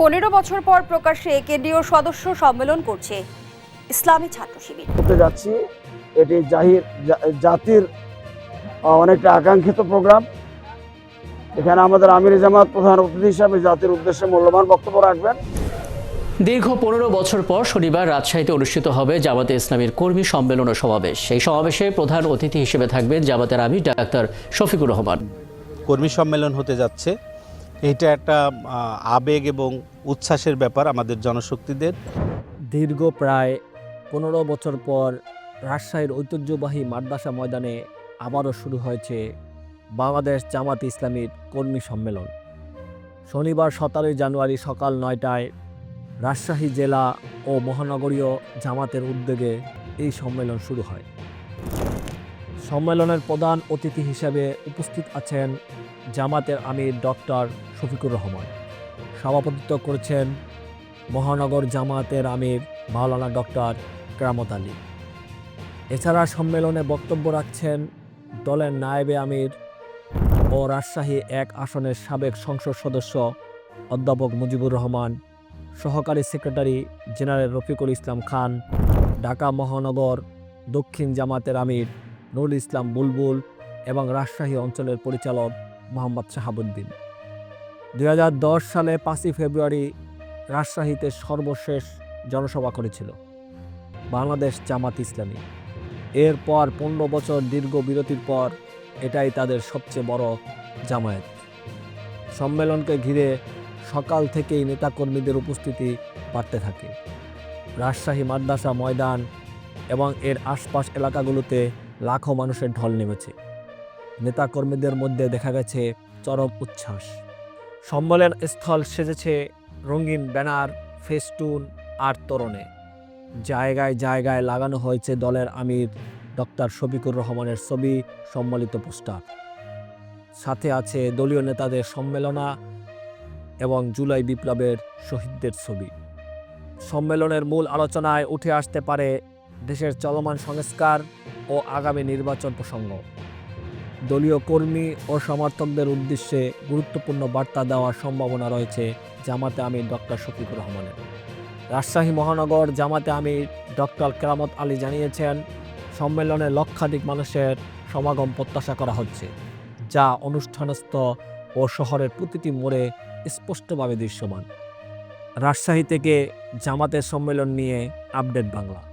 পনেরো বছর পর প্রকাশ্যে কেন্দ্রীয় সদস্য সম্মেলন করছে ইসলামী ছাত্র শিবির। করতে যাচ্ছি। এটি জাহির জাতির অনেকটা আকাঙ্ক্ষিত প্রোগ্রাম। এখানে আমাদের আমির জামাত প্রধান অতিথি হিসাবে জাতির উদ্দেশ্যে মূল্যবান বক্তব্য রাখবেন। দীর্ঘ পনেরো বছর পর শনিবার রাজশাহীতে অনুষ্ঠিত হবে জামাতে ইসলামীর কর্মী সম্মেলন ও সমাবেশ। এই সমাবেশে প্রধান অতিথি হিসেবে থাকবেন জামাতের আমির ডাক্তার শফিকুর রহমান। কর্মী সম্মেলন হতে যাচ্ছে। এটা একটা আবেগ এবং উচ্ছ্বাসের ব্যাপার আমাদের জনশক্তিদের। দীর্ঘ প্রায় পনেরো বছর পর রাজশাহীর ঐতিহ্যবাহী মাদ্রাসা ময়দানে আবারও শুরু হয়েছে বাংলাদেশ জামাত ইসলামীর কর্মী সম্মেলন। শনিবার সতেরোই জানুয়ারি সকাল নয়টায় রাজশাহী জেলা ও মহানগরীয় জামাতের উদ্যোগে এই সম্মেলন শুরু হয়। সম্মেলনের প্রধান অতিথি হিসেবে উপস্থিত আছেন জামাতের আমির ডক্টর শফিকুর রহমান। সভাপতিত্ব করেছেন মহানগর জামাতের আমির মাওলানা ডক্টর কেরামত আলী। এছাড়া সম্মেলনে বক্তব্য রাখছেন দলের নায়েবে আমির ও রাজশাহী এক আসনের সাবেক সংসদ সদস্য অধ্যাপক মুজিবুর রহমান, সহকারী সেক্রেটারি জেনারেল রফিকুল ইসলাম খান, ঢাকা মহানগর দক্ষিণ জামাতের আমির নুরুল ইসলাম বুলবুল এবং রাজশাহী অঞ্চলের পরিচালক মোহাম্মদ শাহাবুদ্দিন। দু হাজার দশ সালে পাঁচই ফেব্রুয়ারি রাজশাহীতে সর্বশেষ জনসভা করেছিল বাংলাদেশ জামাত ইসলামী। এরপর পনেরো বছর দীর্ঘ বিরতির পর এটাই তাদের সবচেয়ে বড় জামায়াত। সম্মেলনকে ঘিরে সকাল থেকেই নেতাকর্মীদের উপস্থিতি বাড়তে থাকে। রাজশাহী মাদ্রাসা ময়দান এবং এর আশপাশ এলাকাগুলোতে লাখো মানুষের ঢল নেমেছে। নেতাকর্মীদের মধ্যে দেখা গেছে চরম উচ্ছ্বাস। সম্মেলন স্থল সেজেছে রঙিন ব্যানার, ফেস্টুন আর তরণে। জায়গায় জায়গায় লাগানো হয়েছে দলের আমির ডক্টর শফিকুর রহমানের ছবি সম্মিলিত পোস্টার। সাথে আছে দলীয় নেতাদের সম্মেলনা এবং জুলাই বিপ্লবের শহীদদের ছবি। সম্মেলনের মূল আলোচনায় উঠে আসতে পারে দেশের চলমান সংস্কার ও আগামী নির্বাচন প্রসঙ্গ। দলীয় কর্মী ও সমর্থকদের উদ্দেশ্যে গুরুত্বপূর্ণ বার্তা দেওয়ার সম্ভাবনা রয়েছে জামাতে আমির ডক্টর শফিকুর রহমানের। রাজশাহী মহানগর জামাতে আমির ডক্টর কেরামত আলী জানিয়েছেন, সম্মেলনে লক্ষাধিক মানুষের সমাগম প্রত্যাশা করা হচ্ছে, যা অনুষ্ঠানস্থ ও শহরের প্রতিটি মোড়ে স্পষ্টভাবে দৃশ্যমান। রাজশাহী থেকে জামাতের সম্মেলন নিয়ে আপডেট বাংলা।